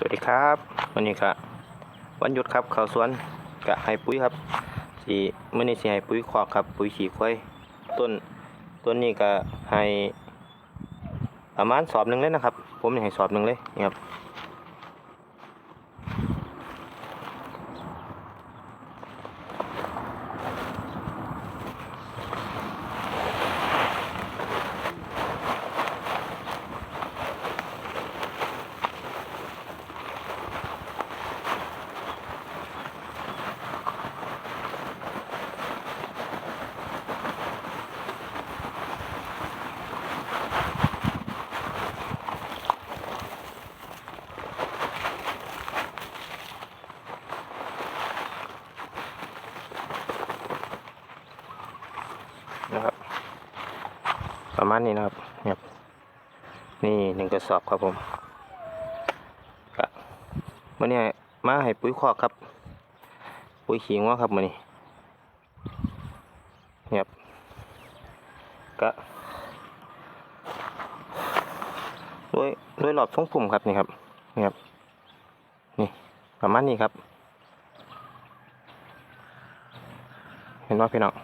สวัสดีครับ วันนี้ก็วันหยุดครับเขาสวนกะให้ปุ๋ยครับสีมื้อนี้สีให้ปุ๋ยคอกครับ ปุ๋ยขี้ควายต้นต้นนี้ก็ให้ประมาณสอบหนึ่งเลยนะครับ ผมนี่ให้สอบหนึ่งเลยนะครับ นะครับ ประมาณนี้นะครับนี่ครับนี่หนึ่งกระสอบครับผมก็มื่อนี้มาให้ปุ๋ยคอกครับ ปุ๋ยขี้งัวครับมื่อนี้นี่ครับก็ด้วยด้วยหลอดทรงปุ่มครับนี่ครับนี่ครับนี่ประมาณนี้ครับ เห็นว่าพี่น้อง